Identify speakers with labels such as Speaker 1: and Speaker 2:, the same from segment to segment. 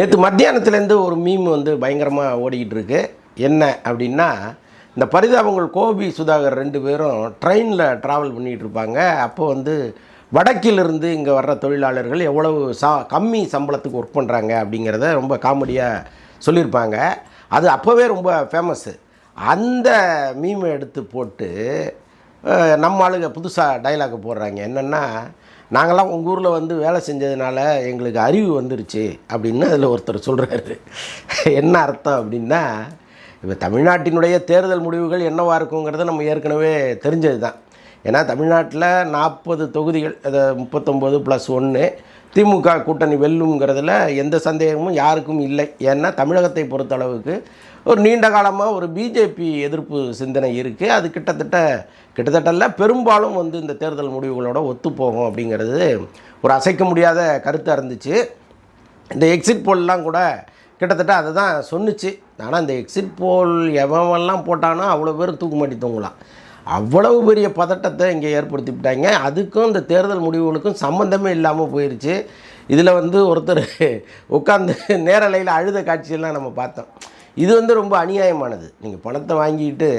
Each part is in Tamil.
Speaker 1: நேற்று மத்தியானத்துலேருந்து ஒரு மீம் வந்து பயங்கரமாக ஓடிக்கிட்டு இருக்கு என்ன அப்படின்னா இந்த பரிதாபங்கள் கோபி சுதாகர் ரெண்டு பேரும் ட்ரெயினில் ட்ராவல் பண்ணிகிட்டு இருப்பாங்க அப்போ வந்து வடக்கிலிருந்து இங்கே வர்ற தொழிலாளர்கள் எவ்வளவு சா கம்மி சம்பளத்துக்கு ஒர்க் பண்ணுறாங்க அப்படிங்கிறத ரொம்ப காமெடியாக சொல்லியிருப்பாங்க. அது அப்போவே ரொம்ப ஃபேமஸ்ஸு அந்த மீமை எடுத்து போட்டு நம்ம ஆளுங்க புதுசாக டைலாக் போடுறாங்க. என்னென்னா நாங்கள்லாம் உங்கள் ஊரில் வந்து வேலை செஞ்சதுனால எங்களுக்கு அறிவு வந்துருச்சு அப்படின்னு அதில் ஒருத்தர் சொல்கிறாரு என்ன அர்த்தம் அப்படின்னா இப்போ தமிழ்நாட்டினுடைய தேர்தல் முடிவுகள் என்னவாக இருக்குங்கிறத நம்ம ஏற்கனவே தெரிஞ்சது தான் ஏன்னா தமிழ்நாட்டில் நாற்பது தொகுதிகள் அதை முப்பத்தொம்போது ப்ளஸ் ஒன்று திமுக கூட்டணி வெல்லுங்கிறதுல எந்த சந்தேகமும் யாருக்கும் இல்லை. ஏன்னா தமிழகத்தை பொறுத்தளவுக்கு ஒரு நீண்ட காலமாக ஒரு பிஜேபி எதிர்ப்பு சிந்தனை இருக்குது அது கிட்டத்தட்ட கிட்டத்தட்ட பெரும்பாலும் வந்து இந்த தேர்தல் முடிவுகளோட ஒத்துப்போகும் அப்படிங்கிறது ஒரு அசைக்க முடியாத கருத்தாக இருந்துச்சு. இந்த எக்ஸிட் போல்லாம் கூட கிட்டத்தட்ட அதை தான் சொன்னுச்சு. ஆனால் இந்த எக்ஸிட் போல் எவன்லாம் போட்டானோ அவ்வளோ பேர் தூக்கு மாட்டி தூங்கலாம். அவ்வளவு பெரிய பதட்டத்தை இங்கே ஏற்படுத்திவிட்டாங்க. அதுக்கும் இந்த தேர்தல் முடிவுகளுக்கும் சம்மந்தமே இல்லாமல் போயிடுச்சு இதில் வந்து ஒருத்தர் உட்காந்து நேரலையில் அழுத காட்சியெல்லாம் நம்ம பார்த்தோம். இது வந்து ரொம்ப அநியாயமானது. நீங்கள் பணத்தை வாங்கிட்டு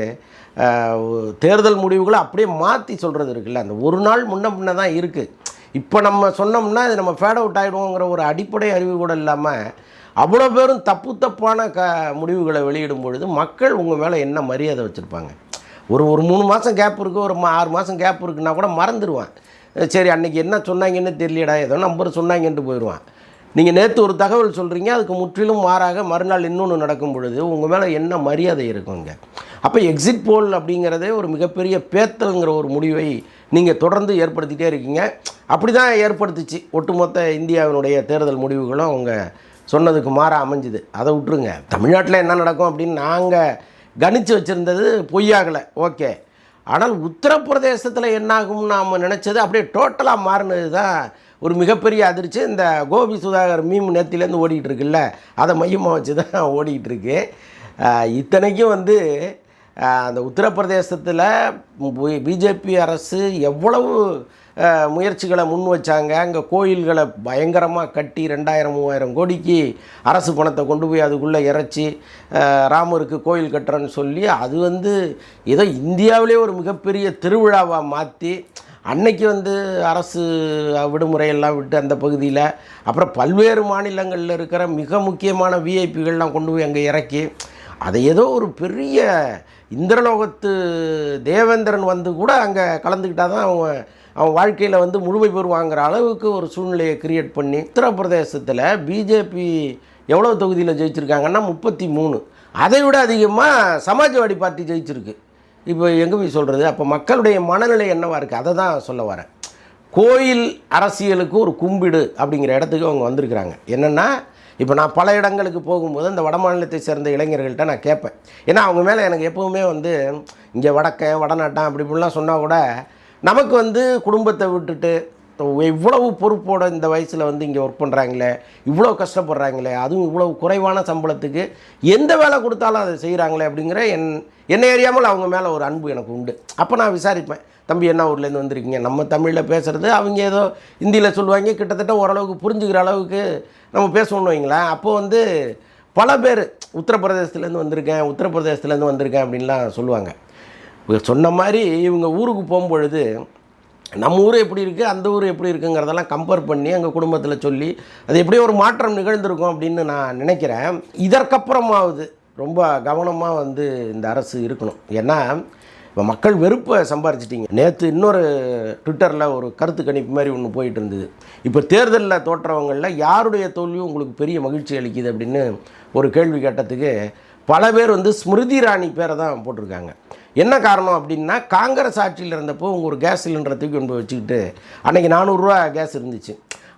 Speaker 1: தேர்தல் முடிவுகளை அப்படியே மாற்றி சொல்கிறது இருக்குல்ல. அந்த ஒரு நாள் முன்ன பின்ன தான் இருக்குது இப்போ நம்ம சொன்னோம்னா இது நம்ம ஃபேட் அவுட் ஆகிடுவோங்கிற ஒரு அடிப்படை அறிவு கூட இல்லாமல் அவ்வளோ பேரும் தப்பு தப்பான க முடிவுகளை வெளியிடும் பொழுது மக்கள் உங்கள் மேலே என்ன மரியாதை வச்சுருப்பாங்க? ஒரு ஒரு மூணு மாதம் கேப் இருக்குது ஒரு மா- ஆறு மாதம் கேப் இருக்குன்னா கூட மறந்துடுவான் சரி அன்றைக்கி என்ன சொன்னாங்கன்னு தெரியலடா ஏதோ நம்பர் சொன்னாங்கன்ட்டு போயிடுவான் நீங்கள் நேற்று ஒரு தகவல் சொல்கிறீங்க அதுக்கு முற்றிலும் மாறாக மறுநாள் இன்னொன்று நடக்கும் பொழுது உங்கள் மேலே என்ன மரியாதை இருக்குங்க? அப்போ எக்ஸிட் போல் அப்படிங்கிறதே ஒரு மிகப்பெரிய பேத்தல்ங்கிற ஒரு முடிவை நீங்கள் தொடர்ந்து ஏற்படுத்திகிட்டே இருக்கீங்க. அப்படி தான் ஏற்படுத்துச்சு. ஒட்டுமொத்த இந்தியாவினுடைய தேர்தல் முடிவுகளும் அவங்க சொன்னதுக்கு மாற அமைஞ்சுது. அதை விட்டுருங்க. தமிழ்நாட்டில் என்ன நடக்கும் அப்படின்னு நாங்கள் கணிச்சு வச்சுருந்தது பொய்யாகலை. ஓகே. ஆனால் உத்தரப்பிரதேசத்தில் என்னாகும்னு நாம் நினச்சது அப்படியே டோட்டலாக மாறினது தான் ஒரு மிகப்பெரிய அதிர்ச்சி. இந்த கோபி சுதாகர் மீம் நேத்திலேருந்து ஓடிக்கிட்டு இருக்குல்ல அதை மையமாக வச்சு தான் ஓடிக்கிட்டு இருக்கு இத்தனைக்கும் வந்து அந்த உத்தரப்பிரதேசத்தில் பிஜேபி அரசு எவ்வளவு முயற்சிகளை முன் வச்சாங்க. அங்கே கோயில்களை பயங்கரமாக கட்டி ரெண்டாயிரம் மூவாயிரம் கோடிக்கு அரசு பணத்தை கொண்டு போய் அதுக்குள்ளே இறைச்சி ராமருக்கு கோயில் கட்டுறேன்னு சொல்லி அது வந்து ஏதோ இந்தியாவிலே ஒரு மிகப்பெரிய திருவிழாவாக மாற்றி அன்னைக்கு வந்து அரசு விடுமுறையெல்லாம் விட்டு அந்த பகுதியில் அப்புறம் பல்வேறு மாநிலங்களில் இருக்கிற மிக முக்கியமான விஐபிகள்லாம் கொண்டு போய் அங்கே இறக்கி அதை ஏதோ ஒரு பெரிய இந்திரலோகத்து தேவேந்திரன் வந்து கூட அங்கே கலந்துக்கிட்டால் தான் அவன் அவன் வாழ்க்கையில் வந்து முழுமை பெறுவாங்கிற அளவுக்கு ஒரு சூழ்நிலையை கிரியேட் பண்ணி உத்தரப்பிரதேசத்தில் பிஜேபி எவ்வளோ தொகுதியில் ஜெயிச்சிருக்காங்கன்னா முப்பத்தி மூணு. அதை விட அதிகமாக சமாஜ்வாடி பார்ட்டி ஜெயிச்சிருக்கு. இப்போ எங்கே போய் சொல்கிறது அப்போ மக்களுடைய மனநிலை என்னவாக இருக்குது அதை தான் சொல்ல வரேன். கோயில் அரசியலுக்கு ஒரு கும்பிடு அப்படிங்கிற இடத்துக்கு அவங்க வந்திருக்கிறாங்க. என்னென்னா இப்போ நான் பல இடங்களுக்கு போகும்போது இந்த வட மாநிலத்தை சேர்ந்த இளைஞர்கள்ட்ட நான் கேட்பேன். ஏன்னா அவங்க மேலே எனக்கு எப்போவுமே வந்து இங்கே வடக்கன் வடநாட்டம் அப்படி இப்படிலாம் சொன்னால் கூட நமக்கு வந்து குடும்பத்தை விட்டுட்டு இவ்வளவு பொறுப்போட இந்த வயசில் வந்து இங்கே ஒர்க் பண்ணுறாங்களே இவ்வளோ கஷ்டப்படுறாங்களே அதுவும் இவ்வளவு குறைவான சம்பளத்துக்கு எந்த வேலை கொடுத்தாலும் அதை செய்கிறாங்களே அப்படிங்கிற என் என்னை அறியாமல் அவங்க மேலே ஒரு அன்பு எனக்கு உண்டு. அப்போ நான் விசாரிப்பேன். தம்பி என்ன ஊர்லேருந்து வந்திருக்கீங்க? நம்ம தமிழில் பேசுகிறது அவங்க ஏதோ ஹிந்தியில் சொல்லுவாங்க. கிட்டத்தட்ட ஓரளவுக்கு புரிஞ்சுக்கிற அளவுக்கு நம்ம பேசணும்னு வைங்களேன். அப்போ வந்து பல பேர் உத்தரப்பிரதேசத்துலேருந்து வந்திருக்கேன் உத்தரப்பிரதேசத்துலேருந்து வந்திருக்கேன் அப்படின்லாம் சொல்லுவாங்க. சொன்ன மாதிரி இவங்க ஊருக்கு போகும்பொழுது நம்ம ஊர் எப்படி இருக்குது அந்த ஊர் எப்படி இருக்குங்கிறதெல்லாம் கம்பேர் பண்ணி எங்கள் குடும்பத்தில் சொல்லி அது எப்படியோ ஒரு மாற்றம் நிகழ்ந்திருக்கும் அப்படின்னு நான் நினைக்கிறேன். இதற்கப்புறமாவது ரொம்ப கவனமாக வந்து இந்த அரசு இருக்கணும். ஏன்னா இப்போ மக்கள் வெறுப்பை சம்பாரிச்சிட்டிங்க. நேற்று இன்னொரு ட்விட்டரில் ஒரு கருத்து கணிப்பு மாதிரி ஒன்று போயிட்டு இருந்தது. இப்போ தேர்தலில் தோற்றவங்களில் யாருடைய தோல்வியும் உங்களுக்கு பெரிய மகிழ்ச்சி அளிக்குது அப்படின்னு ஒரு கேள்வி கேட்டதுக்கு பல பேர் வந்து ஸ்மிருதி ராணி பேரை தான் போட்டிருக்காங்க. என்ன காரணம் அப்படின்னா காங்கிரஸ் ஆட்சியில் இருந்தப்போ உங்கள் ஒரு கேஸ் சிலிண்டரை தூக்கி கொண்டு போய் வச்சுக்கிட்டு அன்றைக்கி நானூறுரூவா கேஸ் இருந்துச்சு.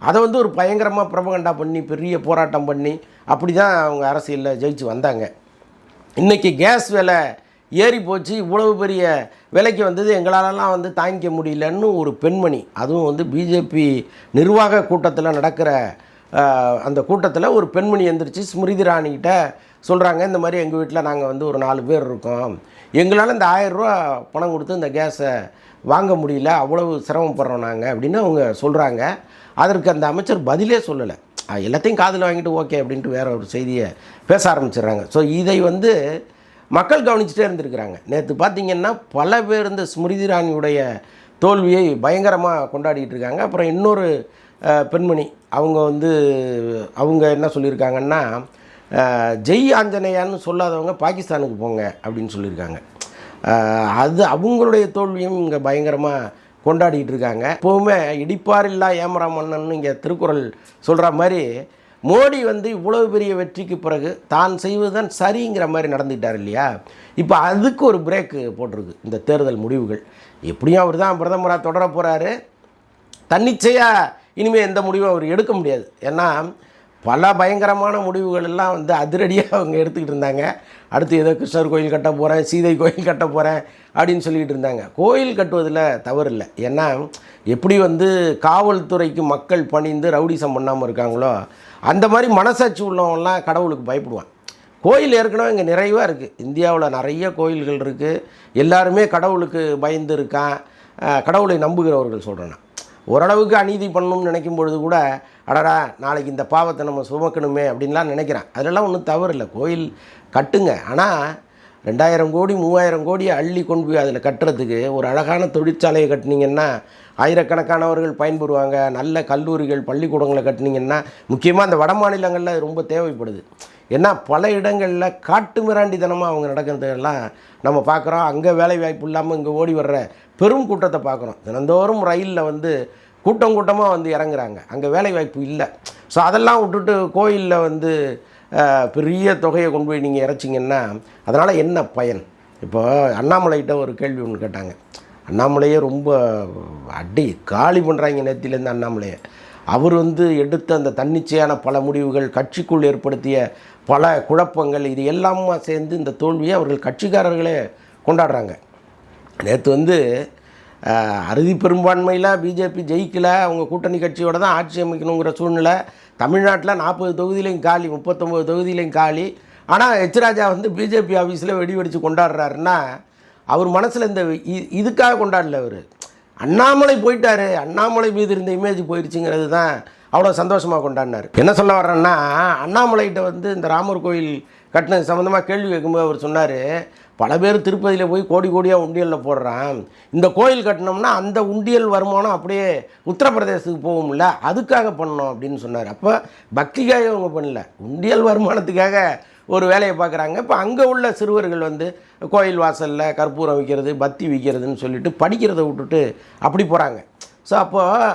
Speaker 1: அதை வந்து ஒரு பயங்கரமாக பிரபகண்டா பண்ணி பெரிய போராட்டம் பண்ணி அப்படி தான் அவங்க அரசியலில் ஜெயிச்சு வந்தாங்க. இன்றைக்கி கேஸ் விலை ஏறி போச்சு. இவ்வளவு பெரிய விலைக்கு வந்தது. எங்களாலலாம் வந்து தாங்கிக்க முடியலன்னு ஒரு பெண்மணி அதுவும் வந்து பிஜேபி நிர்வாக கூட்டத்தில் நடக்கிற அந்த கூட்டத்தில் ஒரு பெண்மணி எந்திரிச்சு ஸ்மிருதி இராணிகிட்ட சொல்கிறாங்க இந்த மாதிரி எங்கள் வீட்டில் நாங்கள் வந்து ஒரு நாலு பேர் இருக்கோம். எங்களால் இந்த ஆயிரரூவா பணம் கொடுத்து இந்த கேஸை வாங்க முடியல. அவ்வளவு சிரமப்படுறோம் நாங்கள் அப்படின்னு அவங்க சொல்கிறாங்க அதற்கு அந்த அமைச்சர் பதிலே சொல்லலை. எல்லாத்தையும் காதில் வாங்கிட்டு ஓகே அப்படின்ட்டு வேற ஒரு செய்தியை பேச ஆரம்பிச்சிடுறாங்க. ஸோ இதை வந்து மக்கள் கவனிச்சுட்டே இருந்திருக்கிறாங்க. நேற்று பார்த்தீங்கன்னா பல பேர் இந்த ஸ்மிருதி ராணியுடைய தோல்வியை பயங்கரமாக கொண்டாடிட்டு இருக்காங்க. அப்புறம் இன்னொரு பெண்மணி அவங்க வந்து அவங்க என்ன சொல்லியிருக்காங்கன்னா ஜெய் ஆஞ்சநேயான்னு சொல்லாதவங்க பாகிஸ்தானுக்கு போங்க அப்படின்னு சொல்லியிருக்காங்க. அது அவங்களுடைய தோல்வியும் இங்கே பயங்கரமாக கொண்டாடிட்டு இருக்காங்க எப்போவுமே இடிப்பாரில்லா ஏமரா மன்னன் இங்கே திருக்குறள் சொல்கிற மாதிரி மோடி வந்து இவ்வளவு பெரிய வெற்றிக்கு பிறகு தான் செய்வதுதான் சரிங்கிற மாதிரி நடந்துக்கிட்டார் இல்லையா? இப்போ அதுக்கு ஒரு பிரேக்கு போட்டிருக்கு இந்த தேர்தல் முடிவுகள். எப்படியும் அவர் தான் பிரதமராக தொடர போகிறாரு தன்னிச்சையாக இனிமேல் எந்த முடிவும் அவர் எடுக்க முடியாது. ஏன்னா பல பயங்கரமான முடிவுகள் எல்லாம் வந்து அதிரடியாக அவங்க எடுத்துக்கிட்டு இருந்தாங்க. அடுத்து ஏதோ கிருஷ்ணர் கோயில் கட்ட போகிறேன் சீதை கோயில் கட்ட போகிறேன் அப்படின்னு சொல்லிக்கிட்டு இருந்தாங்க. கோயில் கட்டுவதில் தவறு இல்லை ஏன்னா எப்படி வந்து காவல்துறைக்கு மக்கள் பணிந்து ரவுடிசம் பண்ணாமல் இருக்காங்களோ அந்த மாதிரி மனசாட்சி உள்ளவங்கலாம் கடவுளுக்கு பயப்படுவான் கோயில் ஏற்கனவே இங்கே நிறைவாக இருக்குது இந்தியாவில் நிறைய கோயில்கள் இருக்குது எல்லாருமே கடவுளுக்கு பயந்து இருக்கான் கடவுளை நம்புகிறவர்கள் சொல்கிறேன் ஓரளவுக்கு அநீதி பண்ணணும்னு நினைக்கும் பொழுது கூட அடடா நாளைக்கு இந்த பாவத்தை நம்ம சுமக்கணுமே அப்படின்லாம் நினைக்கிறேன். அதெல்லாம் ஒன்றும் தவறு இல்லை கோயில் கட்டுங்க. ஆனால் ரெண்டாயிரம் கோடி மூவாயிரம் கோடியை அள்ளி கொண்டு போய் அதில் கட்டுறதுக்கு ஒரு அழகான தொழிற்சாலையை கட்டினீங்கன்னா ஆயிரக்கணக்கானவர்கள் பயன்பெறுவாங்க. நல்ல கல்லூரிகள் பள்ளிக்கூடங்களை கட்டினீங்கன்னா முக்கியமாக அந்த வட மாநிலங்களில் அது ரொம்ப தேவைப்படுது. ஏன்னா பல இடங்களில் காட்டு மிராண்டித்தனமாக அவங்க நடக்கிறதெல்லாம் நம்ம பார்க்குறோம். அங்கே வேலை வாய்ப்பு இல்லாமல் இங்கே ஓடி வர்ற பெரும் கூட்டத்தை பார்க்குறோம். தினந்தோறும் ரயிலில் வந்து கூட்டம் கூட்டமாக வந்து இறங்குறாங்க. அங்கே வேலை வாய்ப்பு இல்லை. ஸோ அதெல்லாம் விட்டுட்டு கோயிலில் வந்து பெரிய தொகையை கொண்டு போய் நீங்கள் இறைச்சிங்கன்னா அதனால் என்ன பயன்? இப்போ அண்ணாமலைகிட்ட ஒரு கேள்வி ஒன்று கேட்டாங்க. அண்ணாமலையே ரொம்ப அடி காலி பண்ணுறாங்க நேத்திலேருந்து அண்ணாமலையை. அவர் வந்து எடுத்த அந்த தன்னிச்சையான பல முடிவுகள் கட்சிக்குள் ஏற்படுத்திய பல குழப்பங்கள் இது எல்லாமா சேர்ந்து இந்த தோல்வியை அவர்கள் கட்சிக்காரர்களே கொண்டாடுறாங்க. நேற்று வந்து அறுதி பெரும்பான்மையில் பிஜேபி ஜெயிக்கலை அவங்க கூட்டணி கட்சியோட தான் ஆட்சி அமைக்கணுங்கிற சூழ்நிலை. தமிழ்நாட்டில் நாற்பது தொகுதியிலையும் காலி முப்பத்தொம்போது தொகுதியிலையும் காலி. ஆனால் எச்ராஜா வந்து பிஜேபி ஆஃபீஸில் வெடி வெடித்து கொண்டாடுறாருன்னா அவர் மனசில் இந்த இ- இதுக்காக கொண்டாடல அவர். அண்ணாமலை போயிட்டார். அண்ணாமலை மீது இருந்த இமேஜ் போயிடுச்சுங்கிறது தான் அவ்வளோ சந்தோஷமாக கொண்டாடினார். என்ன சொல்ல வர்றேன்னா அண்ணாமலைகிட்ட வந்து இந்த ராமர் கோயில் கட்டினது சம்மந்தமாக கேள்வி கேட்கும்போது அவர் சொன்னார் பல பேர் திருப்பதியில் போய் கோடி கோடியாக உண்டியலில் போடுறான். இந்த கோயில் கட்டினோம்னா அந்த உண்டியல் வருமானம் அப்படியே உத்தரப்பிரதேசத்துக்கு போகும்ல அதுக்காக பண்ணோம் அப்படின்னு சொன்னார். அப்போ பக்திக்காக அவங்க பண்ணல. உண்டியல் வருமானத்துக்காக ஒரு வேலையை பார்க்குறாங்க இப்போ அங்கே உள்ள சிறுவர்கள் வந்து கோயில் வாசலில் கற்பூரம் விற்கிறது பத்தி விற்கிறதுன்னு சொல்லிட்டு படிக்கிறதை விட்டுட்டு அப்படி போகிறாங்க ஸோ அப்போது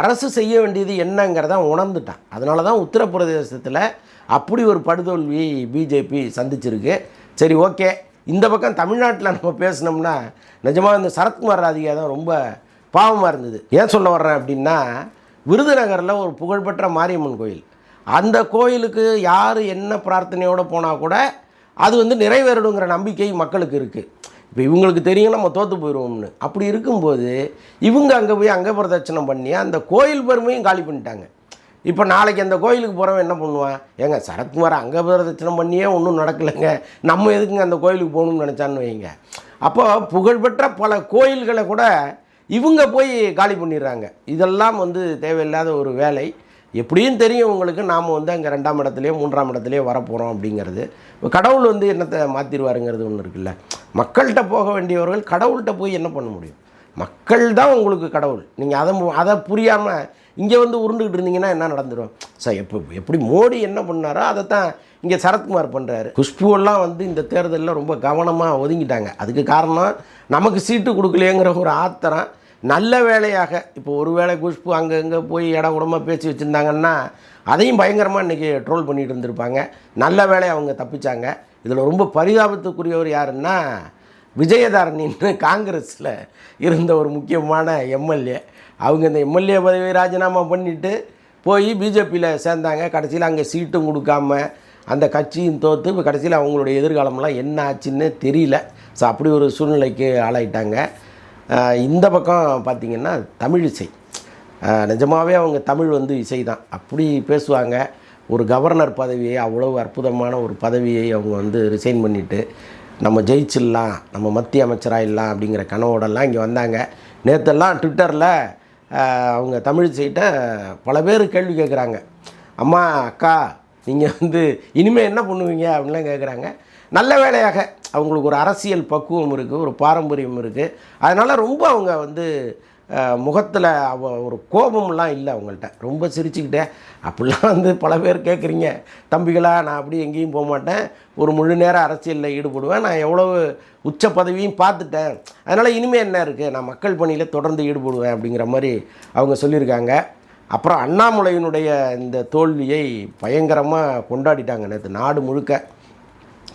Speaker 1: அரசு செய்ய வேண்டியது என்னங்கிறத உணர்ந்துட்டான். அதனால தான் உத்தரப்பிரதேசத்தில் அப்படி ஒரு படுதோல்வி பிஜேபி சந்திச்சிருக்கு. சரி ஓகே. இந்த பக்கம் தமிழ்நாட்டில் நம்ம பேசினோம்னா நிஜமாக இந்த சரத்குமார் ராதிகா தான் ரொம்ப பாவமாக இருந்தது. ஏன் சொல்ல வர்றேன் அப்படின்னா விருதுநகரில் ஒரு புகழ்பெற்ற மாரியம்மன் கோயில். அந்த கோயிலுக்கு யார் என்ன பிரார்த்தனையோடு போனால் கூட அது வந்து நிறைவேறணுங்கிற நம்பிக்கை மக்களுக்கு இருக்குது இப்போ இவங்களுக்கு தெரியும் நம்ம தோற்று போயிடுவோம்னு அப்படி இருக்கும்போது இவங்க அங்கே போய் அங்கே பிரதட்சணம் பண்ணி அந்த கோயில் பெருமையும் காலி பண்ணிட்டாங்க. இப்போ நாளைக்கு அந்த கோயிலுக்கு போகிறவன் என்ன பண்ணுவான்? ஏங்க சரத்குமார் அங்கே பிரதட்சணம் பண்ணியே ஒன்றும் நடக்கலைங்க. நம்ம எதுக்குங்க அந்த கோயிலுக்கு போகணும்னு நினச்சான்னு வைங்க. அப்போ புகழ்பெற்ற பல கோயில்களை கூட இவங்க போய் காலி பண்ணிடுறாங்க. இதெல்லாம் வந்து தேவையில்லாத ஒரு வேலை. எப்படியும் தெரியும் உங்களுக்கு நாம் வந்து அங்கே ரெண்டாம் இடத்துலையோ மூன்றாம் இடத்துலையோ வரப்போகிறோம் அப்படிங்கிறது. இப்போ கடவுள் வந்து என்னத்தை மாற்றிடுவாருங்கிறது ஒன்று இருக்குல்ல. மக்கள்கிட்ட போக வேண்டியவர்கள் கடவுள்கிட்ட போய் என்ன பண்ண முடியும்? மக்கள் தான் உங்களுக்கு கடவுள். நீங்கள் அதை அதை புரியாமல் இங்கே வந்து உருண்டுக்கிட்டு இருந்தீங்கன்னா என்ன நடந்துடும் சார் எப்போ எப்படி மோடி என்ன பண்ணாரோ அதை தான் இங்கே சரத்குமார் பண்ணுறாரு குஷ்புவெல்லாம் வந்து இந்த தேர்தலில் ரொம்ப கவனமாக ஒதுங்கிட்டாங்க. அதுக்கு காரணம் நமக்கு சீட்டு கொடுக்கலையேங்கிற ஒரு ஆத்திரம். நல்ல வேலையாக இப்போ ஒரு வேளை குஷ்பு அங்கே இங்கே போய் இட கூடமாக பேசி வச்சுருந்தாங்கன்னா அதையும் பயங்கரமாக இன்றைக்கி ட்ரோல் பண்ணிகிட்டு இருந்திருப்பாங்க. நல்ல வேலையை அவங்க தப்பிச்சாங்க. இதில் ரொம்ப பரிதாபத்துக்குரியவர் யாருன்னா விஜயதாரணின்னு காங்கிரஸில் இருந்த ஒரு முக்கியமான எம்எல்ஏ. அவங்க இந்த எம்எல்ஏ பதவியை ராஜினாமா பண்ணிவிட்டு போய் பிஜேபியில் சேர்ந்தாங்க. கடைசியில் அங்கே சீட்டும் கொடுக்காம அந்த கட்சியும் தோற்று இப்போ கடைசியில் அவங்களுடைய எதிர்காலம்லாம் என்ன ஆச்சுன்னு தெரியல. ஸோ அப்படி ஒரு சூழ்நிலைக்கு ஆளாயிட்டாங்க. இந்த பக்கம் பார்த்திங்கன்னா தமிழ் இசை. நிஜமாகவே அவங்க தமிழ் வந்து இசை தான் அப்படி பேசுவாங்க. ஒரு கவர்னர் பதவியை அவ்வளவு அற்புதமான ஒரு பதவியை அவங்க வந்து ரிசைன் பண்ணிவிட்டு நம்ம ஜெயிச்சிடலாம் நம்ம மத்திய அமைச்சராகிடலாம் அப்படிங்கிற கனவோடெல்லாம் இங்கே வந்தாங்க. நேற்றெல்லாம் ட்விட்டரில் அவங்க தமிழிசைகிட்ட பல பேர் கேள்வி கேட்குறாங்க. அம்மா அக்கா நீங்கள் வந்து இனிமேல் என்ன பண்ணுவீங்க? அப்படின்லாம் கேட்குறாங்க. நல்ல வேலையாக அவங்களுக்கு ஒரு அரசியல் பக்குவம் இருக்குது ஒரு பாரம்பரியம் இருக்குது அதனால் ரொம்ப அவங்க வந்து முகத்தில் அவ ஒரு கோபம்லாம் இல்லை அவங்கள்ட்ட. ரொம்ப சிரிச்சுக்கிட்டே அப்படிலாம் வந்து பல பேர் கேட்குறீங்க தம்பிகளா நான் அப்படியே எங்கேயும் போக மாட்டேன். ஒரு முழு நேரம் அரசியலில் ஈடுபடுவேன். நான் எவ்வளவு உச்ச பதவியும் பார்த்துட்டேன். அதனால் இனிமேல் என்ன இருக்குது நான் மக்கள் பணியில் தொடர்ந்து ஈடுபடுவேன் அப்படிங்கிற மாதிரி அவங்க சொல்லியிருக்காங்க. அப்புறம் அண்ணாமலையினுடைய இந்த தோல்வியை பயங்கரமாக கொண்டாடிட்டாங்க நேற்று நாடு முழுக்க.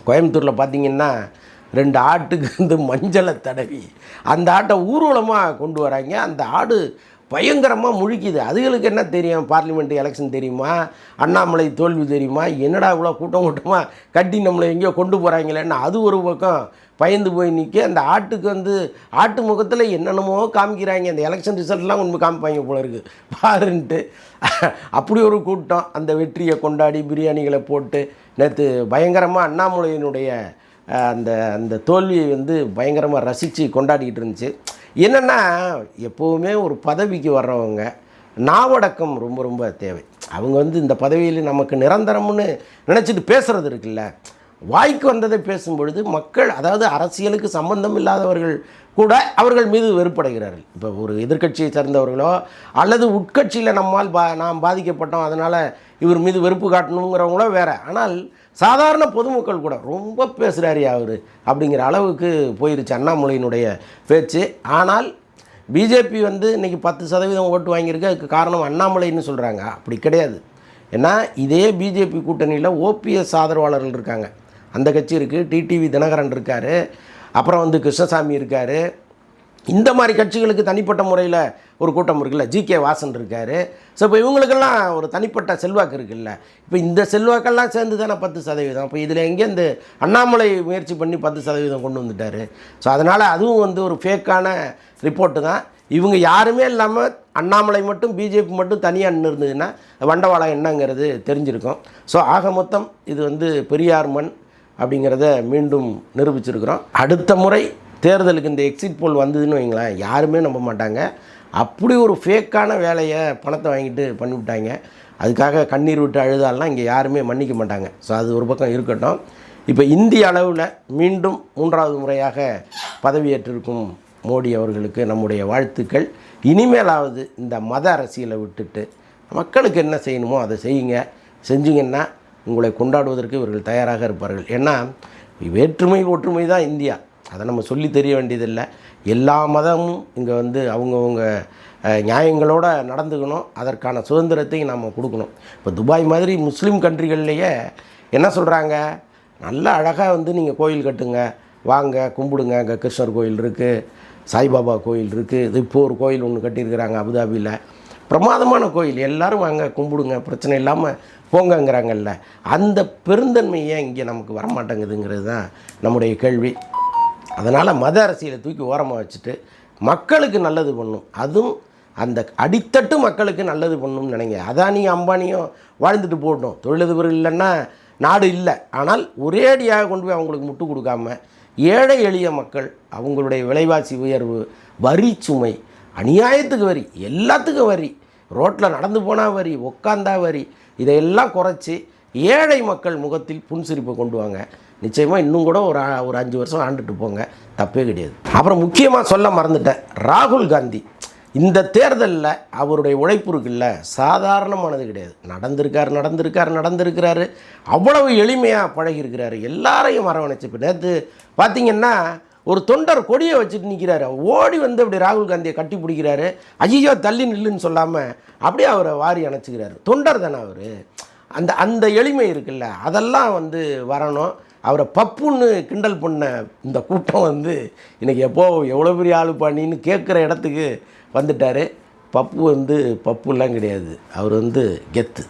Speaker 1: கோயம்புத்தூரில் பார்த்தீங்கன்னா ரெண்டு ஆட்டுக்கு வந்து மஞ்சளை தடவி. அந்த ஆட்டை ஊர்வலமாக கொண்டு வராங்க. அந்த ஆடு பயங்கரமாக முழிக்குது. அதுகளுக்கு என்ன தெரியும்? பார்லிமெண்ட் எலெக்ஷன் தெரியுமா? அண்ணாமலை தோல்வி தெரியுமா? என்னடா இவ்வளோ கூட்டம் கூட்டமாக கட்டி நம்மளை எங்கேயோ கொண்டு போகிறாங்களேன்னு அது ஒரு பக்கம் பயந்து போய் நிற்க அந்த ஆட்டுக்கு வந்து ஆட்டு முகத்தில் என்னென்னமோ காமிக்கிறாங்க. அந்த எலெக்ஷன் ரிசல்ட்லாம் உண்மை காமிப்பாங்க போல இருக்குது பாருன்ட்டு. அப்படி ஒரு கூட்டம். அந்த வெற்றியை கொண்டாடி பிரியாணிகளை போட்டு நேற்று பயங்கரமாக அண்ணாமலையினுடைய அந்த அந்த தோல்வியை வந்து பயங்கரமாக ரசித்து கொண்டாடிக்கிட்டு இருந்துச்சு. என்னென்னா எப்போவுமே ஒரு பதவிக்கு வர்றவங்க நாவடக்கம் ரொம்ப ரொம்ப தேவை. அவங்க வந்து இந்த பதவியில் நமக்கு நிரந்தரம்னு நினச்சிட்டு பேசுகிறது இருக்குல்ல. வாய்க்கு வந்ததை பேசும் பொழுது மக்கள் அதாவது அரசியலுக்கு சம்பந்தம் இல்லாதவர்கள் கூட அவர்கள் மீது வெறுப்படைகிறார்கள். இப்போ ஒரு எதிர்க்கட்சியை சேர்ந்தவர்களோ அல்லது உட்கட்சியில் நம்மால் பா நாம் பாதிக்கப்பட்டோம் அதனால் இவர் மீது வெறுப்பு காட்டணுங்கிறவங்களோ வேறு. ஆனால் சாதாரண பொதுமக்கள் கூட ரொம்ப பேசுகிறாரு அவர் அப்படிங்கிற அளவுக்கு போயிருச்சு அண்ணாமலையினுடைய பேச்சு. ஆனால் பிஜேபி வந்து இன்றைக்கி பத்து சதவீதம் ஓட்டு வாங்கியிருக்கு அதுக்கு காரணம் அண்ணாமலைன்னு சொல்கிறாங்க அப்படி கிடையாது. ஏன்னா இதே பிஜேபி கூட்டணியில் ஓபிஎஸ் ஆதரவாளர்கள் இருக்காங்க. அந்த கட்சி இருக்குது டிடிவி தினகரன் இருக்கார் அப்புறம் வந்து கிருஷ்ணசாமி இருக்கார். இந்த மாதிரி கட்சிகளுக்கு தனிப்பட்ட முறையில் ஒரு கூட்டம் இருக்குல்ல ஜி கே வாசன் இருக்கார். ஸோ இப்போ இவங்களுக்கெல்லாம் ஒரு தனிப்பட்ட செல்வாக்கு இருக்குல்ல. இப்போ இந்த செல்வாக்கெல்லாம் சேர்ந்து தானே பத்து சதவீதம். இப்போ இதில் எங்கே இந்த அண்ணாமலை முயற்சி பண்ணி பத்து சதவீதம் கொண்டு வந்துட்டார். ஸோ அதனால் அதுவும் வந்து ஒரு ஃபேக்கான ரிப்போர்ட்டு தான். இவங்க யாருமே இல்லாமல் அண்ணாமலை மட்டும் பிஜேபி மட்டும் தனியாக நின்று இருந்ததுன்னா வண்டவாளம் என்னங்கிறது தெரிஞ்சிருக்கும். ஸோ ஆக மொத்தம் இது வந்து பெரியார் மண் அப்படிங்கிறத மீண்டும் நிரூபிச்சிருக்கிறோம். அடுத்த முறை தேர்தலுக்கு இந்த எக்ஸிட் போல் வந்ததுன்னு வைங்களேன் யாருமே நம்ப மாட்டாங்க. அப்படி ஒரு ஃபேக்கான வேலையை பணத்தை வாங்கிட்டு பண்ணிவிட்டாங்க. அதுக்காக கண்ணீர் விட்டு அழுதாலாம் இங்கே யாருமே மன்னிக்க மாட்டாங்க. ஸோ அது ஒரு பக்கம் இருக்கட்டும். இப்போ இந்திய அளவில் மீண்டும் மூன்றாவது முறையாக பதவியேற்றிருக்கும் மோடி அவர்களுக்கு நம்முடைய வாழ்த்துக்கள். இனிமேலாவது இந்த மத அரசியலை விட்டுட்டு மக்களுக்கு என்ன செய்யணுமோ அதை செய்யுங்க. செஞ்சிங்கன்னா உங்களை கொண்டாடுவதற்கு இவர்கள் தயாராக இருப்பார்கள். ஏன்னா வேற்றுமை ஒற்றுமை தான் இந்தியா. அதை நம்ம சொல்லி தெரிய வேண்டியதில்லை. எல்லா மதமும் இங்கே வந்து அவங்கவுங்க நியாயங்களோடு நியாயங்களோட நடந்துக்கணும். அதற்கான சுதந்திரத்தையும் நம்ம கொடுக்கணும். இப்போ துபாய் மாதிரி முஸ்லீம் கண்ட்ரிகள்லேயே என்ன சொல்கிறாங்க நல்ல அழகாக வந்து நீங்கள் கோயில் கட்டுங்க. வாங்க கும்பிடுங்க. அங்கே கிருஷ்ணர் கோயில் இருக்குது சாய்பாபா கோயில் இருக்குது இது இப்போ ஒரு கோயில் ஒன்று கட்டியிருக்கிறாங்க அபுதாபியில் பிரமாதமான கோயில். எல்லாரும் வாங்க கும்பிடுங்க. பிரச்சனை இல்லாமல் போங்கங்கிறாங்கல்ல. அந்த பெருந்தன்மையை இங்கே நமக்கு வரமாட்டேங்குதுங்கிறது தான் நம்முடைய கேள்வி. அதனால் மத அரசியலை தூக்கி ஓரமாக வச்சுட்டு மக்களுக்கு நல்லது பண்ணும். அதுவும் அந்த அடித்தட்டு மக்களுக்கு நல்லது பண்ணணும்னு நினைங்க. அதானியும் அம்பானியும் வாழ்ந்துட்டு போகட்டும். தொழிலதிபர்கள் இல்லைன்னா நாடு இல்லை. ஆனால் ஒரேடியாக கொண்டு போய் அவங்களுக்கு முட்டு கொடுக்காம ஏழை எளிய மக்கள் அவங்களுடைய விலைவாசி உயர்வு வரி சுமை அநியாயத்துக்கு வரி எல்லாத்துக்கும் வரி ரோட்டில் நடந்து போனால் வரி உக்காந்தா வரி இதையெல்லாம் குறைச்சி ஏழை மக்கள் முகத்தில் புன்சிரிப்பை கொண்டு வாங்க. நிச்சயமாக இன்னும் கூட ஒரு ஒரு அஞ்சு வருஷம் ஆண்டுட்டு போங்க. தப்பே கிடையாது. அப்புறம் முக்கியமாக சொல்ல மறந்துட்டேன். ராகுல் காந்தி. இந்த தேர்தலில் அவருடைய உழைப்பு இருக்குல்ல சாதாரணமானது கிடையாது. நடந்திருக்கார் நடந்திருக்கார் நடந்திருக்கிறாரு. அவ்வளவு எளிமையாக பழகியிருக்கிறாரு. எல்லாரையும் அரவணைச்சு இப்போ நேற்று பார்த்தீங்கன்னா ஒரு தொண்டர் கொடியை வச்சுட்டு நிற்கிறாரு ஓடி வந்து அப்படி ராகுல் காந்தியை கட்டி பிடிக்கிறாரு. அஜிஜோ தள்ளி நில்லுன்னு சொல்லாமல் அப்படியே அவரை வாரி அணைச்சிக்கிறாரு. தொண்டர் தானே அவர்? அந்த அந்த எளிமை இருக்குல்ல அதெல்லாம் வந்து வரணும். அவரை பப்புன்னு கிண்டல் பண்ண இந்த கூட்டம் வந்து இன்னைக்கு எப்போ எவ்வளோ பெரிய ஆளு பண்ணின்னு கேட்குற இடத்துக்கு வந்துட்டார். பப்பு வந்து பப்புலாம் கிடையாது. அவர் வந்து கெத்து.